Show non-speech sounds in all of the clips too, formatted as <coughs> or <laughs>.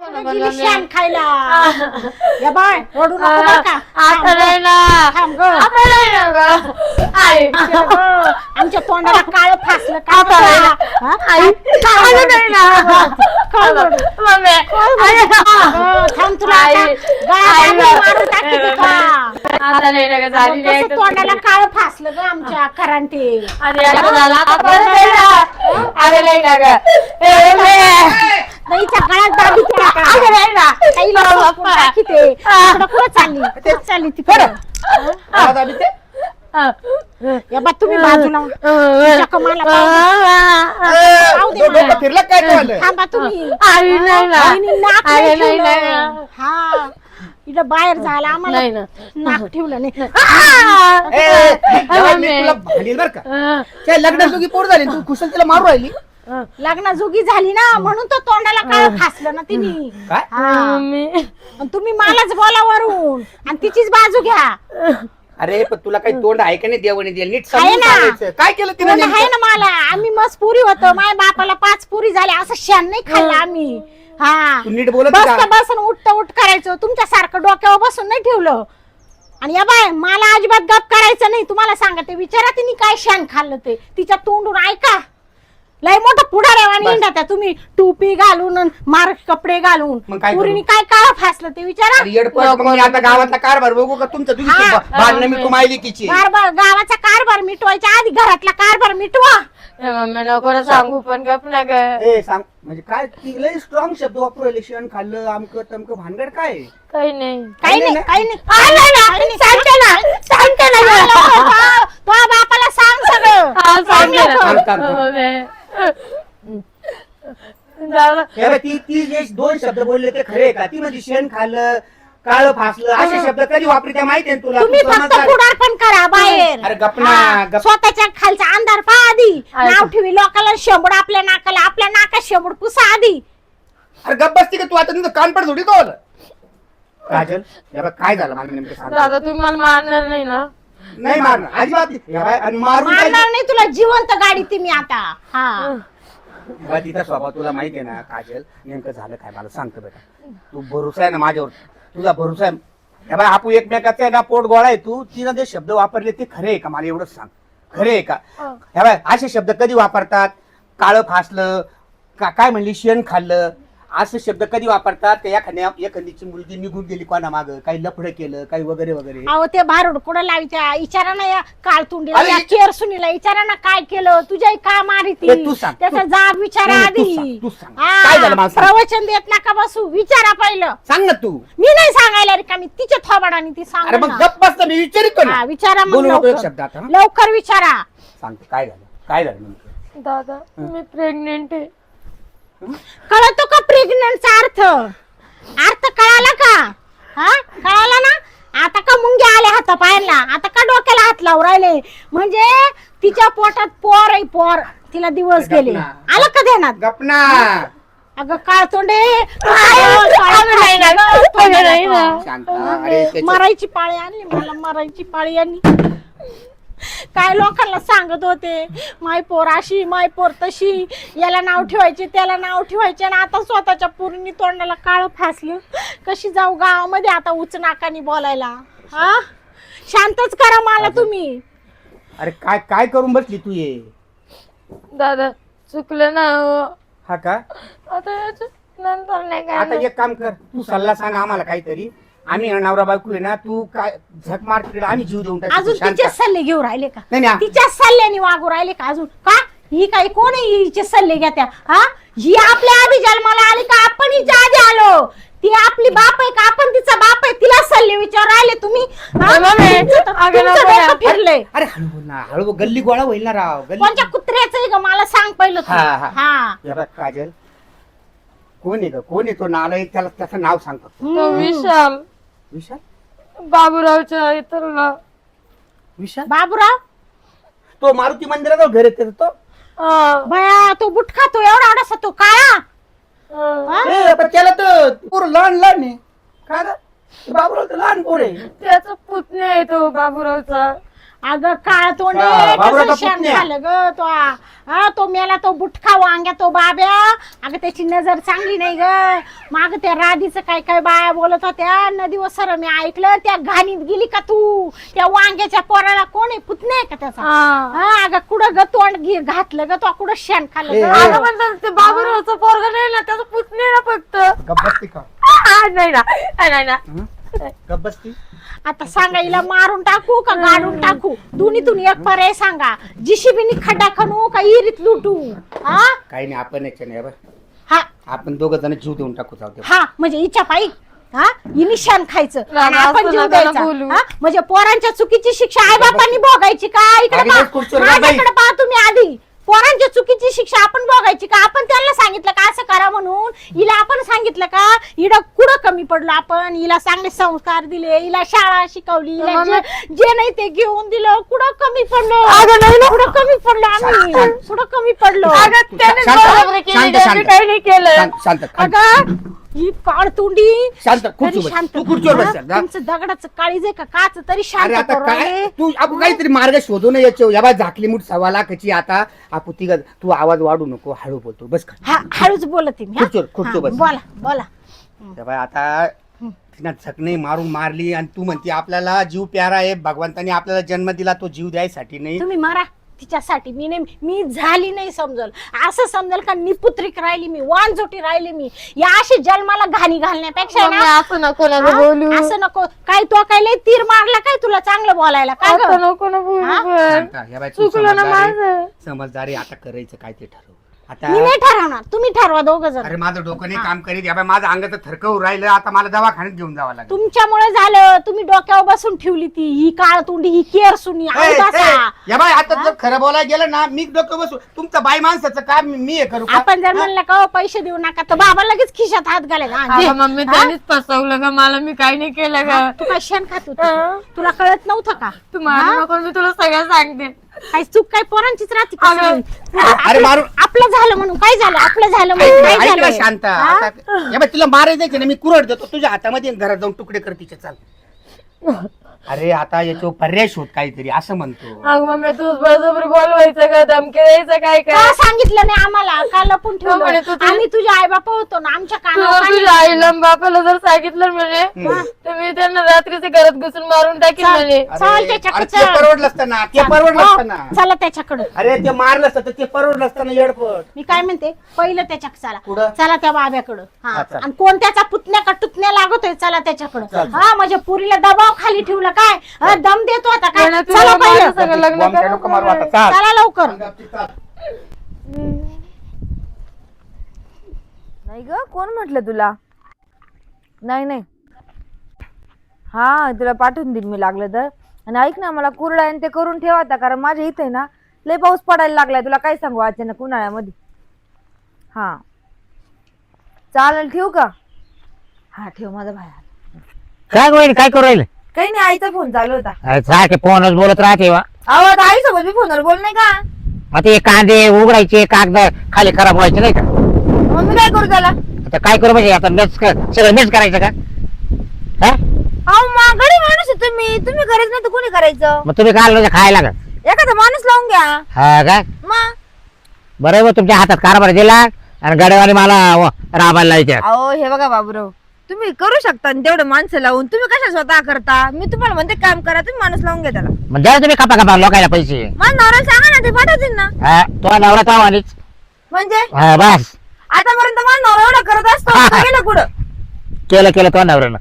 गेली शेण खायला. <laughs> या बाय रडू नको बरं का. आता नाही ना थांब ग. आता नाही ना ग. आई. ग. आमच्या तोंडाला काळ फासलं का आता नाही ना. हा? आई. आता नाही ना काय रडू? मम्मी. आई. ग, थांब तुला आता. आई. गाळा आई. बांधून ग. मारून टाकते ते का? आता नाही ना ग झाली नाही कसं तोंडाला काळ फासलं ग आमच्या करांटे अरे आता झाला. आता परत नाही ना अरे नाही ना ग. ए, मम्मी. नाहीच्या गळ्यात दाबी का? अरे नाही ना कुठं चालली? कुठं चालली तिकडं? आवाज आली ते? या बा तुम्ही बाजूला. तुझ्या कमाला पाहू दे. ए, पाहू दे डो- मला. डोकं फिरलं काय तू आलं? थांबा तुम्ही. आई नाही ना. आईने नाक अरे नाही नाही ठेवलं. ना. हा. इथं बाहेर झाला. आम्हाला नाही ना. नाक ठेवलं नाही. ए, ए, जेव्हा मी मम्मी. तुला भांडील बरं का? अं, काय लग्न तुझी पोर झाली तू कुशल तिला मारू राहिली? अं. लग्न जुगी झाली ना म्हणून तो तोंडाला काळ फासलं ना तिने. काय? हा. मम्मी आणि तुम्ही मलाच बोला वरून. आणि तिचीच बाजू घ्या. अरे पण तुला काही तोंड आहे का नाही देवाने दिलं? नीट आहे समजून ना. सांगायचं. काय केलं तिने नेमकं? आहे ना मला? आम्ही मस्त पुरी होतो. माझ्या बापाला पाच पुरी झाल्या असं शान नाही खाल्लं आम्ही. हा. तू नीट बोलत बसता का बसून उठता उठ करायचं. तुमच्या सारखं डोक्यावर बसून नाही ठेवलं. आणि या बाय मला अजिबात गप करायचं नाही. तुम्हाला सांगते विचारा तिने काय शान खाल्लं ते. तिच्या तोंडून ऐका. लय मोठं पुढाऱ्यावानी बस. इंडा त्या. तुम्ही टोपी घालून अन मार कपडे घालून. मग काय करू? पुरीने काय काळ फासलं ते विचारा. अरे येडपट, मग मी आता गावातला कारभार बघू का? तुमचं तुझी हा. भांडणं मी किची कारभार गावाचा कारभार मिटवायच्या आधी घरातला कारभार मिटवा. ए, मम्मी नको ना सांगू पण गप ना ग. ए सांग. म्हणजे काय? ती लय स्ट्रॉंग शब्द खाल्लं आमक तमक भानगड काय? आहे? काही नाही. काही नाही नाही, काही नाही. सांगते ना. सांगते ना. लवकर, हा. तो बापाला सांग सगळं. हा, सांगते थांब, ना थांब, थांब. मम्मी. हे बघ, ती ती जे दोन शब्द बोलले ते खरे आहे का? ती म्हणजे शेण खाल्लं काळ फासलं असे शब्द कधी वापरते माहिती आहे ना तुला? तुम्ही तू फक्त समजदार. पुढारपण करा बाहेर. अरे गप ना, हा. गप. स्वतःच्या खालचा अंधार पहा आधी. नाव ठेवी लोकांना शेंबूड आपल्या नाकाला आपल्या नाकात शेंबूड पुसा आधी. अरे गप्प बसती का तू? आता तुझं कानपड थोडी तो काजल हे बघ, काय झालं? मला नेमकं सांग. दादा तुम्ही मला मारणार नाही ना? नाही मारणार. अजिबात नाही. हे आणि मारून काय मारणार नाही तुला जिवंत गाडी ती मी आता. हा. बा, तिचा स्वभाव तुला माहिती आहे ना काजल? नेमकं झालं काय? मला सांगतो बेटा तू भरोसा आहे ना माझ्यावर? तुझा भरोसा आहे. हे बाय आपण एकमेकाचा आहे ना पोट गोळा आहे. तू तिनं जे शब्द वापरले ते खरे आहे का? मला एवढंच सांग. खरे आहे का? हे बाय असे शब्द कधी वापरतात? काळं फासलं का काय म्हणली? शेण खाल्लं. असे शब्द कधी वापरतात का एखाद्या एखादीची मुलगी निघून गेली कोणा माग काही लफडं केलं काही वगैरे वगैरे? अहो ते भारूड कुठं लावायच्या इचारा ना या काळ तुंडीला अरे, या सुनीला इचारा ना काय केलं? तुझ्या का मारी ती. ए, तू सांग, त्याचा तू- जाब विचारा नाही, तू आधी. सांग, तू सांग. हा, काय झालं मला सांग. प्रवचन देत नका बसू. विचारा पहिलं. सांग ना तू. मी नाही सांगायला का मी तिच्या थोबाडाने ती सांग अरे मग गप्प बसता मी विचारितो हा विचारा मग बोलू नको एक लवकर. शब्द आता हं? लवकर विचारा. सांगतो काय झालं? काय झालं नेमकं? दादा मी प्रेग्नेंट आहे. कळतो का प्रेग्नंटचा अर्थ? अर्थ कळाला का? हा? कळाला ना? आता का मुंग्या आले हाता पायाला आता का डोक्याला हात लावून राहिले? म्हणजे तिच्या पोटात पोर आहे पोर. तिला दिवस गेले. आलं का ध्यानात? गपना. अगं काळ तोंडे. शांत अरे त्याच्या- मरायची पाळी आली मला मरायची पाळी आली काय लोकांना सांगत होते? माय पोर अशी माय पोर तशी. याला नाव ठेवायचे त्याला नाव ठेवायचे आणि आता स्वतःच्या पूर्णी तोंडाला काळ फासलं. कशी जाऊ गावामध्ये आता उच नाकानी बोलायला? हा? शांतच करा मला तुम्ही. अरे काय काय करून बसली तू ये दादा चुकलं ना हो. हा का? आता याच्या नंतर नाही काय आता एक काम कर तू सल्ला सांग आम्हाला काहीतरी. आम्ही नवरा बायको आहे ना तू काय झक मार तिकडे आम्ही जीव देऊन टाकू. अजून शांत. तिचे सल्ले घेऊ राहिले का? नाही नाही. तिच्या सल्ल्याने वागू राहिले का अजून? का? ही काही कोण आहे हिचे सल्ले घेत्या? हा? ही आपल्या आधी जन्माला आली का? आपण हिच्या आधी आलो. ती आपली बाप आहे का? आपण तिचा बाप आहे? तिला सल्ले विचार राहिले तुम्ही? हा? अरे मम्मी, तुमचं तर- अगं तुमचं नको डोकं फिरलंय. अरे हळू बोल ना. हळू बोल. गल्ली गोळा होईल ना राव. गल्ली कोणत्या कुत्र्याचं आहे ग? मला सांग पहिलं तू. हा, हा. हा. हे बघ, काजल. कोण आहे ग? कोण आहे तो नाला त्याला त्याचं नाव सांगतो तो विशाल. विशाल? बाबूरावच्या इतरला विशाल? बाबूराव? तो मारुती मंदिरात घर त्याचं तो. अं, बया तो बुट खातो एवढा एवढासा तो काळा. अं. हा? ए, पण त्याला तर पोर लहान लहान आहे. काय रे? बाबूराव तर लहान पोर आहे. त्याचा पुतण्या आहे तो बाबूरावचा. अगं काळ तोंडे हा, पुतण्या? झालं ग तो आ. हा तो मेला तो बुटखा वांग्या तो बाब्या अगं त्याची नजर चांगली नाही ग माग त्या राधीचं काय काय बाया बोलत होत्या नदी सर मी ऐकलं त्या घाणीत गेली का तू त्या वांग्याच्या पोराला कोण आहे पुतणे आहे का त्याचा हा अगं कुठं ग तोंड घे- घातलं ग तो कुठं शेण खाल्लं ए, ग? ए. अगं पण ते बाबूरावचं पोरग नाही ना त्याचं पुतणे ना फक्त गप्प बसती का आ, नाही ना नाही ना? गप्प बसती आता सांगा हिला मारून टाकू का गाडून टाकू दोन्हीतून एक पर्याय सांगा जिशिबीनी खड्डा खणू का इरीत लुटू हा काही नाही आपण याच्या नाही बरं. हा आपण दोघं जण जीव देऊन टाकू जाऊ दे. हा म्हणजे इच्छा पायी हा हिने शान खायचं आणि रामा, आपण असं जीव नका ना द्यायचा बोलू. हा? म्हणजे पोरांच्या चुकीची शिक्षा आई बापांनी भोगायची का इकडे पहा. तेच खुर्चीवर बस बाई. माझ्याकडे पहा तुम्ही आधी पोरांच्या चुकीची शिक्षा आपण भोगायची का? आपण त्यांना सांगितलं का? असं करा म्हणून. हिला आपण सांगितलं का? हिला कुठं कमी पडलो आपण? हिला चांगले संस्कार दिले हिला शाळा शिकवली हिला जे जे नाही ते घेऊन दिलं. कुठं कमी पडलो? अगं नाही ना. कुठं कमी पडलो आम्ही? कुठं कमी पडलो? अगं त्याने शांत, बरोबर केली, शांत, त्यांनी शांत. काही नाही केलं शांत शांत शांत. अगं ही काळतुंडी शांत तरी खुर्चीवर शांत बस. तू खुर्चीवर बस हा? जा. तुमचं दगडाचं काळीज आहे का काच तरी अरे शांत आता करू काय राहिले. तू आपण काहीतरी मार्ग शोधून यायचो या बाय झाकली मुठ सव्वा लाखाची आता आपण तिघ तू आवाज वाढू नको हळू बोलतो बस का हा हळूच बोलते मी हा? खुर्चीवर, खुर्चीवर हा, बस. बोला बोला या बाय आता तिनं झकणे मारून मारली आणि तू म्हणते आपल्याला जीव प्यारा आहे भगवंताने आपल्याला जन्म दिला तो जीव द्यायसाठी नाही तुम्ही मारा तिच्यासाठी मी नाही मी झाली नाही समजल असं समजल का निपुत्रिक राहिली मी वानझोटी राहिली मी या अशी जन्माला घाणी घालण्यापेक्षा मम्मी, ना असं नको ना हा? बोलू असं नको काय तो काय लय तीर मारला काय तुला चांगलं बोलायला काय असं ग? नको ना बोलू हा? पण. शांत, या बाय तू चुकलं ना समजदार. माझं समजदारी आता करायचं काय ते ठरव आता मी नाही ठरवणार. तुम्ही ठरवा दोघ जण. अरे माझं डोकं नाही काम करीत. या बाय माझं अंगाचं थरकवून राहिलं. आता मला दवाखान्यात घेऊन जावं लागेल. तुमच्यामुळे झालं. तुम्ही डोक्यावर बसून ठेवली ती. ही काळ तुंडी ही केर सुनी ए, अवदासा. ए, या बाय आता जर खरं बोलायला गेलं ना मी डोकं बसू तुमचं बाई माणसाचं काम मी हे करू का? आपण जर म्हणलं का "हो, पैसे देऊ नका तर बाबा लगेच खिशात हात घालायला हा, दे. अगं मम्मी? त्यांनीच फसवलं का मला मी काही नाही केलं ग. तू काय शेण खात होती. तुला कळत नव्हतं का? तू मारू नको मी तुला सगळं सांगते. काय चूक काय पोरांचीच राहते का अगं. सगळी? अरे मारू- आपलं झालं म्हणून काय झालं आपलं झालं म्हणून काय ऐक ना झालं शांत? आता तुला मारायचं ना मी कुरड देतो तुझ्या हातामध्ये आणि घरात जाऊन तुकडे कर तिचे चाल <laughs> अरे आता याच्यावर पर्याय शोध काहीतरी असं म्हणतो. अगं मम्मी तूच बरोबर बोलवायचं का धमकी द्यायचं काय? का काय सांगितलं नाही आम्हाला? का लपून हो म्हणे तू ठेवलं ते- आम्ही तुझे आई बापा होतो ना आमच्या तुला कानावर तुझ्या आईला आणि बापाला जर सांगितलं म्हणे तर मी त्यांना रात्रीचे घरात घुसून मारून टाकीन म्हणे. चाल अरे ते. परवडलं असतं ना ते परवडलं हो, असतं ना. चला त्याच्याकडं. अरे ते मारलं असतं तर ते परवडलं असतं ना येडपट. मी काय म्हणते? पहिलं त्याच्या चला कुठं? चला त्या बाब्याकडं. हा. हा, चल. आणि कोणत्याचा पुतण्या का टुतण्या लागतोय चला त्याच्याकडं. हा म्हणजे पुरीला दबाव खाली ठेवलं काय? हा, दम देतो आता काय? चला पहिलं माझं सगळं लग्न मारू आता. चाल. चला लवकर. नाही ग कोण म्हटलं तुला? नाही नाही. हा तुला पाठवून देईन मी लागलं तर. आणि ऐक ना मला कुरडा आणि ते करून ठेवा आता कारण माझ्या इथे आहे ना लय पाऊस पडायला लागलाय. तुला काय सांगू अचानक उन्हाळ्यामध्ये? हा. चालेल ठेवू का? हा ठेव माझा भाई. काय गोईन काय करू राहिले? काही नाही आईचा फोन चालू होता. अरे सारखे फोनच बोलत राहते वा. अहो आता आईसोबत मी फोनवर बोल नाही का? आता हे कांदे उघडायचे कागद खाली खराब व्हायचे नाही का? मग मी काय करू त्याला? आता काय करू म्हणजे आता मेच सगळं मेच करायचं का? हा? अहो माघारी माणूस आहे तुम्ही. तुम्ही करायचं नाही तर कोणी करायचं? मग तुम्ही काय लावलं खायला का एखादा माणूस लावून घ्या. हा का? मग बरं मग तुमच्या हातात कारभार दिला आणि गाड्यावाले मला व- राबायला लावायचे अहो हे बघा बाबूराव. तुम्ही करू शकता ना तेवढं माणसं लावून. तुम्ही कशा स्वतः करता? मी तुम्हाला म्हणते काम करा तुम्ही माणूस लावून घ्या त्याला. मग द्या तुम्ही खपा खपा लोकायला पैसे. माझ्या नवऱ्याला सांगा ना ते पाठवतील ना. हा तो नवरा तावानीच म्हणजे? हा बस. आतापर्यंत माझा नवरा एवढा करत असतो आता गेलं कुठं? केलं केलं तो नवऱ्यानं.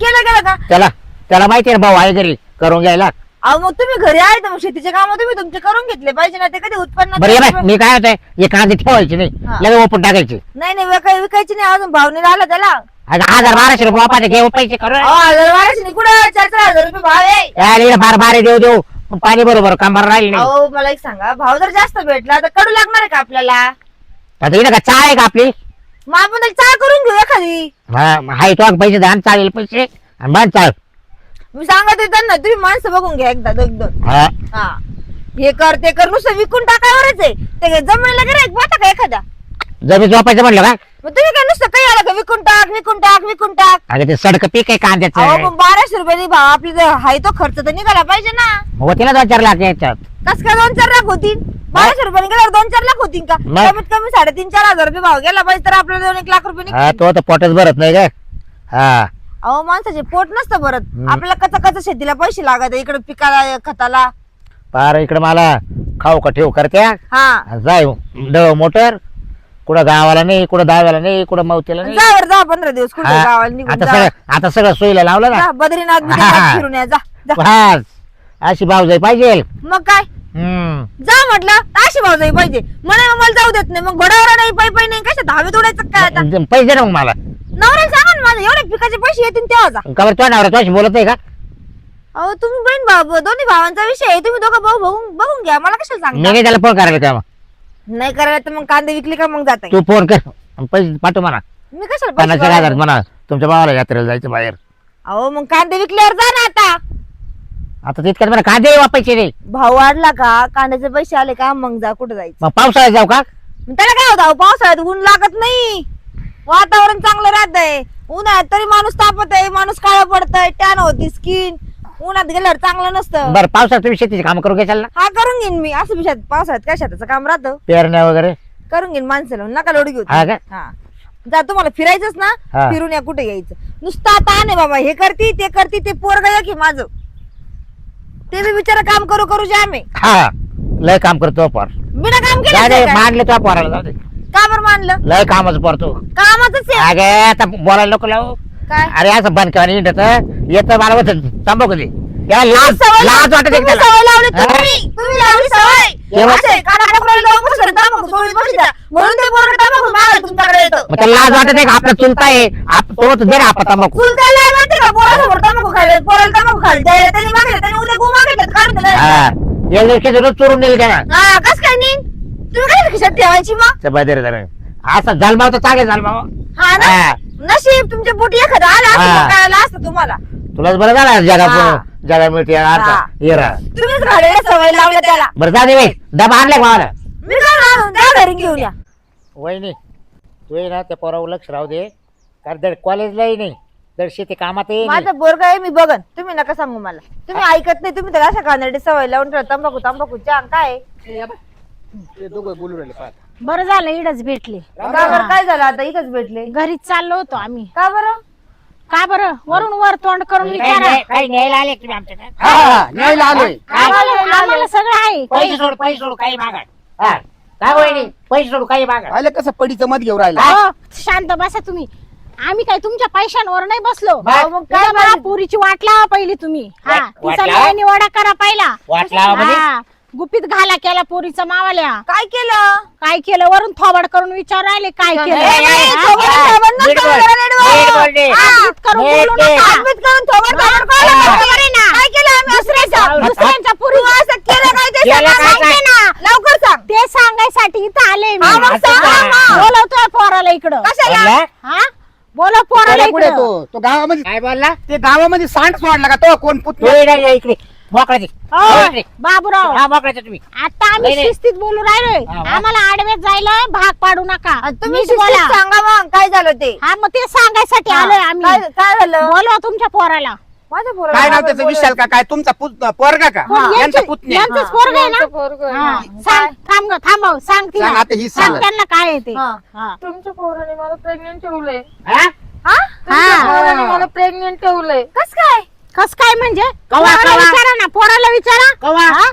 केलं गेलं का? त्याला त्याला माहिती आहे ना भाऊ आहे घरी करून घ्यायला. अहो मग तुम्ही घरी आहे तर मग शेतीचे काम तुम्ही तुमचे करून घेतले पाहिजे ना ते कधी उत्पन्न बरं ये बाय मी काय होतंय हे कांदे ठेवायचे नाही. लगेच ओपन टाकायचे. नाही नाही विकाय विकायची नाही अजून भाव नाही आला त्याला. आता हजार बाराशे रुपये वापाचे घेऊ पैसे करू अहो हजार बाराशे नाही कुठं? चार चार हजार रुपये भाव आहे. बारे देऊ देऊ. पण पाणी बरोबर कांबार राहील नाही. अहो मला एक सांगा भाव जर जास्त भेटला तर कडू लागणार आहे का आपल्याला? आता का चाळ आहे का आपली? मग आपण त्याची चाळ करून घेऊ एखादी हा हाय तो पैसे द्या आणि चालेल पैसे. आणि चाळ मी सांगत आहे त्यांना तुम्ही माणसं बघून घ्या एकदा दोन दोन. हा. हा. हे कर ते कर नुसतं विकून टाकायवरच आहे. ते जमिनीला गिरायक पाहता का एखादा? जमीन झोपायचं म्हणलं का? मग तुम्ही काय नुसतं काही आलं का? विकून टाक विकून टाक विकून टाक. अगं ते सडक पीक आहे अहो कांद्याचं मग बाराशे रुपये भाव आपली जर हाय तो खर्च तर निघाला पाहिजे ना. मग तिला दोन चार लाख याच्यात. कस काय दोन चार लाख होतील? बाराशे रुपये गेल्यावर दोन चार लाख होतील का? मग? कमीत कमी साडेतीन चार हजार रुपये भाव गेला पाहिजे तर आपल्याला दोन एक लाख रुपये हा निघतील. तो तर पोटच भरत नाही का हा. अहो माणसाचे पोट नसतं भरत. आपल्याला कचा कचा शेतीला पैसे लागत इकडे पिकाला खताला. पार इकडे मला खाऊ का ठेव करत्या? हा. जाय डव मोटर कुठं गावाला नाही कुठं दाव्याला नाही कुठं मवतीला नाही. जा बरं जा पंधरा दिवस कुठे हा. गावाला निघून आता जा. सगळं आता सगळं सोयीला लावलं ना. जा, बद्रीनाथ. बिद्रीनाथ फिरून या जा जा. बस. अशी भाऊजाई पाहिजे. मग काय? हम्म. जा म्हटलं अशी भाऊ जाई पाहिजे. मग मला जाऊ देत नाही. मग घोड्यावर नाही पायी पायी नाही कशा दहावीत उडायचं काय आता? पैसे ना मग मला. नवऱ्याला सांगा ना माझं. एवढे पिकाचे पैसे येतील तेव्हा जा. का बरं तो नवरा तुझ्याशी बोलत आहे का? अहो तुम्ही बहीण भाऊ दोन्ही भावांचा विषय आहे. तुम्ही दोघं भाऊ बघून बघून घ्या. मला कशाला मी सांगता नाही त्याला फोन करायला तेव्हा. नाही करायला तर मग कांदे विकले का मग जाता तू फोन कर. आणि पैसे पाठव म्हणा मी कशाला पैसे पन्नास एक हजार भरायचे? म्हणा. तुमच्या भावाला यात्रेला जायचं बाहेर. अहो मग कांदे विकल्यावर जा ना आता. आता तितक्यात मला कांदे वापायचे नाही भाव वाढला का? कांद्याचे पैसे आले का? मग जा कुठे जायचं? मग पावसाळ्यात जाऊ का? मग त्याला काय होतं? अहो, पावसाळ्यात ऊन लागत नाही. वातावरण चांगलं राहतंय. उन्हाळ्यात तरी माणूस तापत आहे माणूस काळा पडतंय. टॅन होती स्किन उन्हात गेल्यावर चांगलं नसतं. बरं पावसाळ्यात तुम्ही शेतीचे काम करू घ्याल ना? हा करून घेईन मी. असं बी शेत- पावसाळ्यात काय शेताचं काम राहतं? पेरण्या वगैरे? करून घेईन माणसं लावून. नका लोड घेऊ. हा का? हा. जा तुम्हाला फिरायचंच ना. फिरून या कुठे यायचं? नुसतं आता आहे बाबा हे करती ते करती ते पोरग की माझं. ते बी बिचारा काम करू करू जाम आहे हा. लय काम करतो पोर. बिना काम जाऊ दे केलं मानले तो पोराला जाऊ दे. का बरं मानलं? लय कामाचं पोरतो कामाच अगे आता बोलायला नको लावू. काय? अरे असं बंद केव्हा इंडत येतं मला होतं तंबाखू दे. याला लाज सवय लाज वाटत तुम्ही त्याला. सवय लावली हा? तुम्ही तुम्ही लावली सवय. केव्हा? असे कानाकोपऱ्याला जाऊन बसले, तांबाखू चोळीत बसल्या. म्हणून ते पोरगं तांबाखू मागायला तुमच्याकडे येतं. मग त्याला लाज वाटत नाही का? आपला चुलता आहे. आप- तो तर दे ना आपला तंबाखू. चुलत्याला का? पोरासमोर तांबाखू खायला पोराला तांबाखू खायला द्यायला त्यांनी मागितलं त्यांनी उद्या गु मागितलं तर काढून दिलं. हा. एक दिवशी रोज चोरून नेल हा कस काय नाही तुम्ही काय खिशात ठेवायची मग? त्या जरा. असं जलमाव तर चांगले जलमाव हा ना? हा. नशीब तुमच्या पोटी एखादं आलं असं हा. कळालं असतं तुम्हाला. तुलाच बरं झालं हा. जगा जगा मिळते हा. येरा तुम्हीच घालायला सवय लावल्या त्याला. बरं जा दे बाई. डबा आणलाय का मला मी काय आणून त्या घरी घेऊन या. वहिनी तू ये ना त्या पोरावर लक्ष राहू दे. कारण दड कॉलेजलाही नाही दड शेती कामात नाही. माझं बोरग आहे मी बघन. तुम्ही नका सांगू मला. तुम्ही ऐकत नाही तुम्ही त्याला अशा कांदडी सवय लावून ठेवा. तंबाखू तंबाखू चांग काय? दोघं बोलू राहिले पाहत बरं झालं इडच भेटले. का बरं? काय झालं आता? इथंच भेटले? घरीच चाललो होतो आम्ही. का बरं? का बरं? वरून वर तोंड करून काही विचारा. नाही- काही न्यायला आले तुम्ही आमच्याकडे हा हा न्यायला आलोय. आम्हाला आम्हाला सगळं आहे. पैसे सोड पैसे सोड काही मागा हा. काय वहिनी? पैसे सोड काही मागा आले कसं? पडीचं मत घेऊन राहिला. हो, शांत बसा तुम्ही. आम्ही काय तुमच्या पैशांवर नाही बसलो. बा- मग काय मला पुरीची वाट लावा पहिली तुम्ही. हा वाट- वाट तिचा लावा? लय निवडा करा पहिला. वाट लावा म्हणजे? हा, गुपित घाला केला पोरीचा मावाल्या काय केलं काय केलं वरून थोबड करून विचार राहिले काय केलं ए, ए, ए, हा? थोबड- हा. थोबड नसतं, नीट बोल. जरा नीट बोल. नीट बोल रे. हा, हात करून नीट बोलू बोल. नका. हातबीत करून थोबड थोबड कळलं हा. का बरं आहे ना? काय केलं आम्ही दुसऱ्याचं? दुसऱ्यांच्या पुरी असं केलं काय ते केलं सांगा, काय सांगते काय? ना लवकर सांग ते सांगायसाठी इथं आले मी हा, मग सांग. बोलवतोय पोराला इकडं कशाला? हा बोला पोराला त्याला कुठे इकडं तो तो गावामध्ये काय बोलला ते गावामध्ये सांड सोडला का तो कोण तू ये इकडे मोकळ्याची हो, इकडे. बाबूराव हा मोकळ्याचं तुम्ही आता आम्ही नाही, नाही. शिस्तीत बोलू राहिलोय हा, वा. आम्हाला आडव्यात जायला भाग पाडू नका आणि तुम्ही नीट शिस्तीत बोला सांगा मग काय झालं ते हा मग ते सांगायसाठी आलोय आम्ही काय काय झालं बोलवा तुमच्या पोराला माझ्या पोराला काय नाव बाबा त्याचं. विशाल का काय तुमचा पुत पोरगा का? यांचा यांचं- पुतण्या यांचंच पोरग आहे ना यांचं पोरगं आहे. हा. सांग थांब ग थांबव सांग तिला सांग आता ही सांग सांग. त्यांना काय आहे ते हा. हा. तुमच्या पोराने मला प्रेग्नेंट ठेवलंय हा? हा? तुमच्या हा. पोराने मला प्रेग्नेंट ठेवलंय कस काय कस काय म्हणजे कवा, पोराला कवा? विचारा ना पोराला विचारा कवा? हा?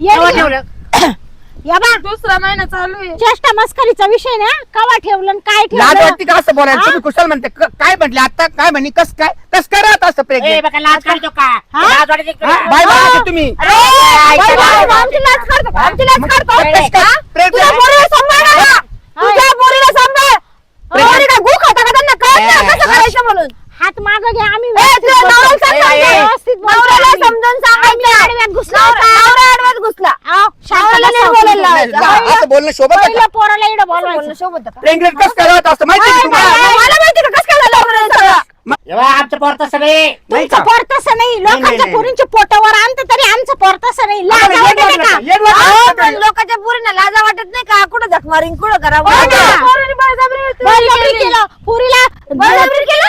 ये केव्हा रे. ठेवलं? <coughs> या बा दुसरा महिना चालू आहे चेष्टा मस्करीचा विषय ना कवा ठेवलं आणि काय लाज ठेवलं वाटते का असं बोलायला हा? तुम्ही कुशल म्हणते क- काय म्हटले आता काय म्हणे कस काय कस काय राहत असं ए, प्रेग्नेंट बघा, लाज काढतो का हा? लाज वाटते का? बाय बाय तुम्ही अरे, काय बाई, करायचं? बाई, आमची लाज काढतो का? आमची लाज काढतो काय? कस काय? Pregnant. तुझ्या पोरीला सांभाळ ना. तुझ्या पोरीला सांभाळ का गु खाता का त्यांना कळत नाही ए, कसं करायचं म्हणून हात माग घ्या आम्ही ए, व्यवस्थित तुझ्या बोलतो. नवऱ्याला सांग ए, समजून. ए, व्यवस्थित बोलतो नवऱ्याला आम्ही. समजून आम्ही सांगायचं आडव्यात घुसलो नवरा का? नवरा आडव्यात घुसला अहो, शांत नवऱ्याला बसा नीट तुम्ही. बोलायला लावायचं. जा, असं बोलणं शोभत आहे पहिलं पोराला इकडं बोलणं बोलवायचं शोभत का? प्रेग्नेंट कस काय राहत असतं माहिती आहे काय का तुम्हाला बाई, मला माहिती का कसं काय झालं म्हणून सगळं? एव्हा आमचं पोर तसं नाही नाही तुमचं का? पोर तसं नाही नाही, लोकांच्या नाही. पोरींच्या पोटावर आणतं तरी आमचं पोर तसं नाही लाज वाटते का? पण लोकांच्या पोरींना लाजा वाटत नाही का कुठं झक मारीन कुठं करा हो ना. पोरांनी बळजबरी केलं पुरीला बळजबरी केलं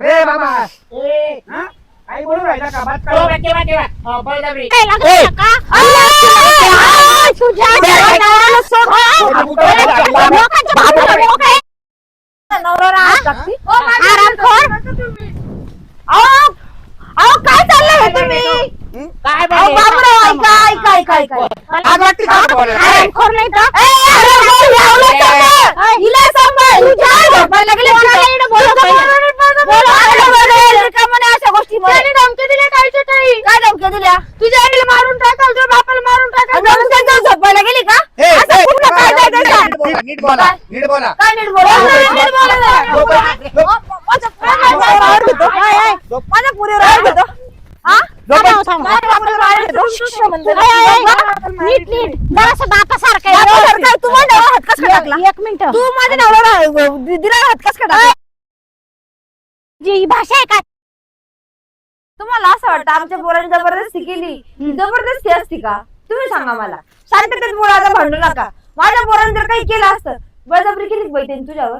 रे बाबा हा? काही बोलून राहिला का बात हो, काय? हो, लागलं का आ, तुझ्या नवऱ्याला सोड. आ, लोकांच्या पुढे लोक आहे. आरामखोर. अहो अहो, काय चाललंय हे तुम्ही काय अहो? बाबूराव ऐका ऐका ऐका ऐका का? आरामखोर नाही तर ए, अरे, अरे, लावलं सांभाळ. हिला सांभाळ. तुझ्या झोपायला गेली. कोणाला इकडं तुझं पहिले. बरोबर, बरोबर, बरोबर. आलं बरं. रिकाम्याने अशा गोष्टी धमक्या दिल्या काय धमक्या दिल्या? तुझ्या आईला मारून टाकाल तुझ्या बापाला मारून टाकाल. झोपायला गेली का? ए, असं काय काय नीट त्याचं? बोला, नीट बोला. नीट बोला? काय नीट बोला. नीट बोला. जरा. माझ्या पुरीवर आवाज घेतो. माझ्या पुरीवर आवाज घेतो. हा? थांबा, थांबा. माझ्या पुरीवर आवाज घेतो. शिष्य म्हणते. ए, ए, ए, नीट. नीट जरासं दातासारखं आहे. बापासारखं आहे. तू माझ्या नवऱ्यावर हात कसा काय टाकला एक मिनिट. तू माझ्या नवऱ्याला दिला हात कस काय टाकला? जी ही भाषा आहे का? तुम्हाला असं वाटतं आमच्या पोराने जबरदस्ती केली ही जबरदस्ती असती का? तुम्ही सांगा मला. शांततेत बोला आता भांडू नका. माझ्या पोराने जर काही केलं असतं बळजबरी केलीच बाई त्यांनी तुझ्यावर.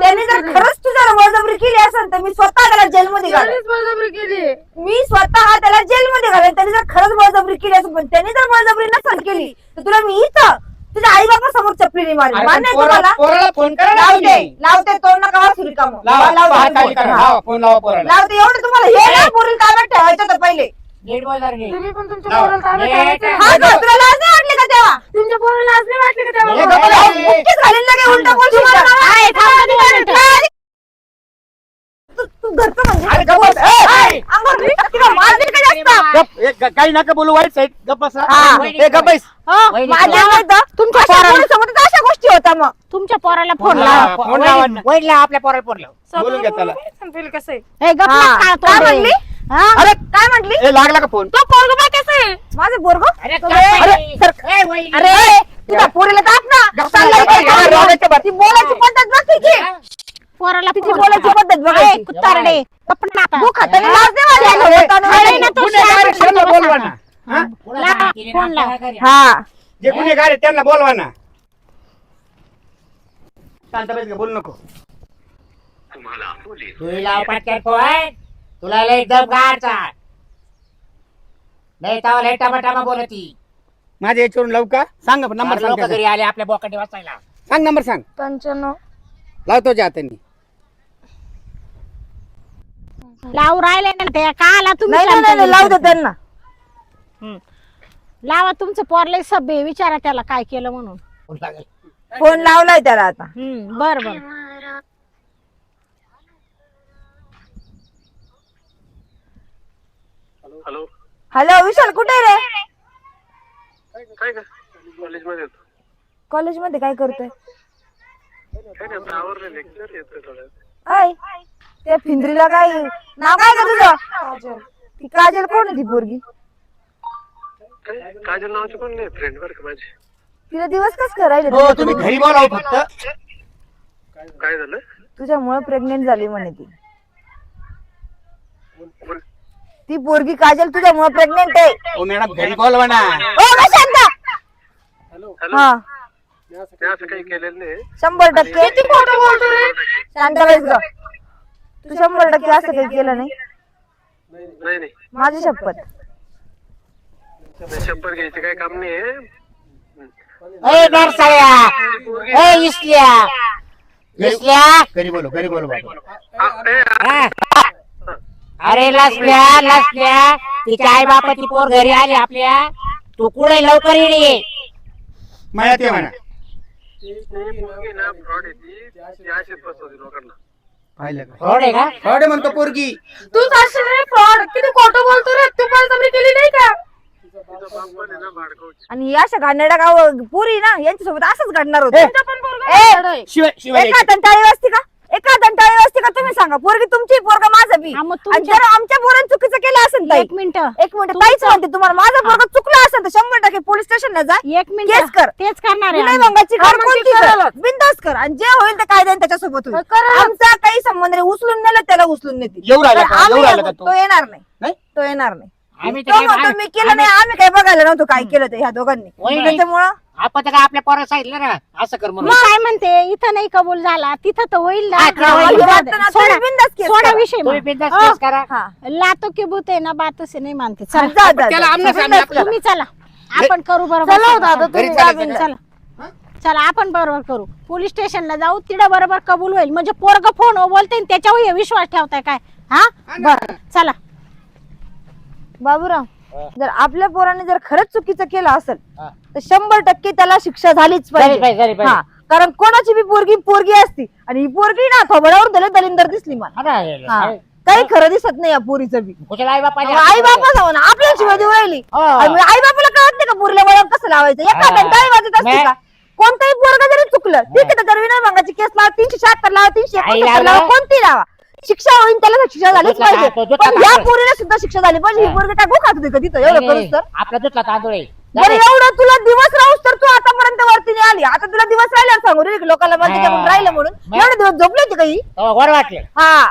त्यांनी जर खरंच तुझ्यावर बळजबरी केली असेल तर मी स्वतः त्याला जेलमध्ये घालेन. बळजबरी केली. मी स्वतः त्याला जेलमध्ये घालेन. त्यांनी जर खरंच बळजबरी केली असेल पण त्यांनी जर बळजबरी नसेल केली तर तुला मी इथं तुझ्या आई बापा समोर चपलीने अरे, मान्य आहे पण पोरा- तुम्हाला पोराला फोन करा ना लावते तुम्ही. लावते तोंड नका वाचू रिकामं. लावा, लावते हात खाली फोन. करा. हा. लावा, फोन लावा पोराला. लावते एवढं तुम्हाला हे ना पोरील ताब्यात ठेवायचं होतं पहिले नीट बोल जरा नीट. तुम्ही पण तुमच्या लावा. पोराला ताब्यात नीट. ठेवायचं. हा का? तुला लाज नाही वाटली का तेव्हा तुमच्या पोराला लाज नाही वाटली का हे तेव्हा? गप्प तुला आहे. बुक्कीच घालीन लगे उलटं बोलशील तर. आहे, थांबा दोन मिनिटं. तू- तू घरचं म्हणजे अरे गप्प बस. ए, ए, अंगावर वीट टाकते का? मारली का जास्त? गप्प. ए, ग- काही नका बोलू वाईट साईड गप्प बसा हा. ए गप्प बैस. हो, वहिनी, माझ्या तुला- माहीत तुमच्या अशा पोराला- गोष्टी होत्या मग तुमच्या पोराला फोन हा. लावा फोन लावा वहिनी- ना. वहिनीला आपल्या पोराला फोन लाव बोलून घ्या त्याला संपेल कसं आहे हे गप्प हा. काळ काय. म्हणली? हा? अरे काय म्हटली ए लागला का फोन तो पोरग बा कसं आहे माझं पोरग अरे तो- काय अरे, बाई? सर- ए, वहिनी. अरे तुझ्या पोरीला ताप ना गप्प चाललंय ती बोलायची पद्धत तिची पोराला तिची फोन बोलायची लावा. पद्धत बघ ए, कुत्तारडे गप्प ना आता. तू खाताना लाज नाही वाटली अरे, का? बोलताना अरे, वगैरे? ना तो गुन्हेगार आहे, शांत त्यांना बसा. बोलवा ना हा? फोन लावा. हा जे गुन्हेगार आहे त्यांना बोलवा ना शांत बैस गं, बोलू नको तुला लाव पटकन फोन तुला लय दम गाडचा नाही तर लय टमाटामा बोलती माझ्या याच्यावरून लावू का सांग नंबर सांग घरी त्याचा. आले आपल्या बोकाटी वाचायला सांग नंबर सांग पंच्याण्णव लावतो ज्या हाताने लावू राहिले ना काला तुम्ही नाही नाही, नाही नाही, लावू दे त्यांना. लावा तुमचं पोरले सभ्य विचारा त्याला काय केलं म्हणून. फोन लागेल. फोन लावलाय त्याला आता. हम्म बर बर. हॅलो. हॅलो विशाल कुठे रे? काय का कॉलेजमध्ये कॉलेजमध्ये काय करतोय? काय नाही आता आवरलं लेक्चर येतोय थोड्यात ऐ त्या फिंद्रीला काय? नाव काय का तुझं? ती काजल कोण आहे ती पोरगी? काजल नावाची कोण नाही? फ्रेंड बरं का माझी? तिला दिवस कस करायले हो तुम्ही घरी बोलाव फक्त. काय झालं? तुझ्यामुळे प्रेग्नेंट झाली म्हणे ती. बोल. ती पोरगी काजल तुझ्यामुळे प्रेग्नेंट आहे. ओ मॅडम घरी बोलवा ना. ओ शांत. हॅलो हा. मी असं काही केलेलं नाही. शंभर टक्के. शांत बस ग. तू शंभर टक्के असं काही केलं नाही. नाही नाही. माझी शपथ. शंभर घ्यायचे काही काम नाही ए नरसाळ्या. ए इसल्या. इसल्या. घरी बोलो घरी बोलो बाबा. हा. अरे लसल्या लसल्या तिच्या आई बापाची पोर घरी आली आपल्या. तू कुठे लवकर ये माया ते म्हणा ना फ्रॉड येते ती. फसवते लोकांना. पाहिलं का? आहे का? फ्रॉड आहे म्हणतो पोरगी. तू असेल रे फ्रॉड. किती खोटं बोलतो रे. तू बळजबरी केली नाही का? आणि या अशा गाण्याला गाव पुरी ना यांच्यासोबत असंच घडणार होत. तुमचा पण पोरगा ए, शिवाय शिवाय एका दंताळी वाजती का? एका दंताळी वाजती का तुम्ही सांगा? पोरगी तुमची पोरगा माझं बी. हा, मग आणि तुमच्या- जर आमच्या पोरानं चुकीचं केलं असेल ताई. एक मिनिट. एक मिनिट. ताईच म्हणते तुम्हाला माझं पोरगा चुकलं असेल तर शंभर टक्के पोलीस स्टेशनला जा. एक मिनिट. केस कर. तेच करणार आहे विनय आम्ही. भंगाची हा, घर मग ती कोणती कर. करायलाच. बिंदास कर. आणि जे होईल ते कायद्याने त्याच्यासोबत होईल. आमचा काही संबंध नाही. उचलून नेलं त्याला उचलून नेतील. येऊ राहिला तर का? येऊ आम्ही राहिला का येऊ. तो? तो येणार नाही. नाही? तो येणार नाही. आम्ही तर तो काय- म्हणतो मी केलं नाही आम्ही काय बघायला नव्हतो काय केलं ते ह्या दोघांनी. त्याच्यामुळं आपण तर काय आपल्या पोराला सांगितलं ना असं कर म्हणून. मी काय म्हणते इथं नाही कबूल झाला तिथं तर होईल ना. हा, तिथं होईल. जाऊ दे. वाटतं ना, तुम्ही सोडा बिनधास्त केस सोडा करा. विषय तुम्ही मग. बिनधास्त अ, केस करा. हा. लातो के बुते ना बात से नाही मानते. चला. जा, जा. त्याला आमने सामने आपल्याला तुम्ही चला. आपण करू बरोबर चला हो घरी जा? चला. चला आपण बरोबर करू. पोलीस स्टेशनला जाऊ तिथं बरोबर कबूल होईल. म्हणजे पोरग फोन बोलते त्याच्यावर हे विश्वास ठेवताय काय? हा? बर चला. बाबूराव जर आपल्या पोराने जर खरंच चुकीचं केलं असेल हा. तर शंभर टक्के त्याला शिक्षा झालीच पाहिजे, पाहिजे झाली पाहिजे. हा कारण कोणाची बी पोरगी पोरगी असती आणि ही पोरगी ना थोबड्यावर दलित दलिंदर दिसली मला हा हे- हा हे- काही खरं दिसत नाही या पोरीचं बी कुशाला आई बापा आई बापा जाऊ ना आपल्या शिवाय देऊ राहिली हो. आई बापाला कळत नाही का पुरीला वळण कसं लावायचं एका हा. वाजत असते नाही. का कोणताही पोरगा जरी चुकलं ठीक आहे त्याच्यावर विनय भांगाची केस लावा तीनशे शहात्तर लावा तीनशे आई एकोणसत्तर लावलं. लावा कोणती लावा शिक्षा होईल त्याला शिक्षा झालीच पाहिजे. पण या. पोरीला सुद्धा शिक्षा झाली पाहिजे. ही पोरगी काय खात होती का तिथं? एवढं तर? आपला दुधला तांदूळ आहे. बरं एवढं तुला दिवस राहूस तर तू आतापर्यंत वरती नाही आली आता तुला दिवस राहिले सांगू रे लोकांना मला त्याच्याकडून. राहिलं म्हणून? एवढे दिवस झोपले होते काही तेव्हा गोड वाटलं. हा.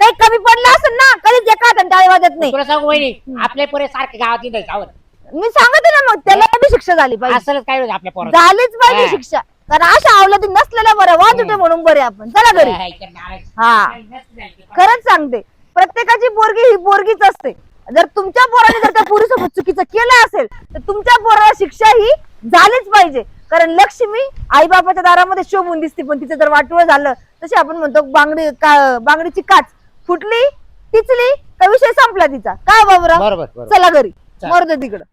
काही कमी पडलं असेल ना कधीच एका हाताने टाळी वाजत नाही. तुला सांगू वहिनी आपले पुरे सारखे गावात नाही मी सांगते ना मग त्याला बी शिक्षा झाली पाहिजे. असलच काय होतं आपल्या झालीच पाहिजे. शिक्षा. कारण अशा आवलादी नसलेल्या बरं वाजवते म्हणून बरे आपण. चला घरी. हा. खरंच सांगते प्रत्येकाची पोरगी ही पोरगीच असते. जर तुमच्या पोराने जर त्या पोरीसोबत चुकीचं केलं असेल तर तुमच्या पोराला शिक्षा ही झालीच पाहिजे. कारण लक्ष्मी आई बापाच्या दारामध्ये शोभून दिसते पण तिचं जर वाटोळ झालं तसे आपण म्हणतो बांगडी का बांगडीची काच फुटली टिचली का विषय संपला तिचा. काय बरोबर, बरोबर. चला घरी. चल. मरू दे तिकडं.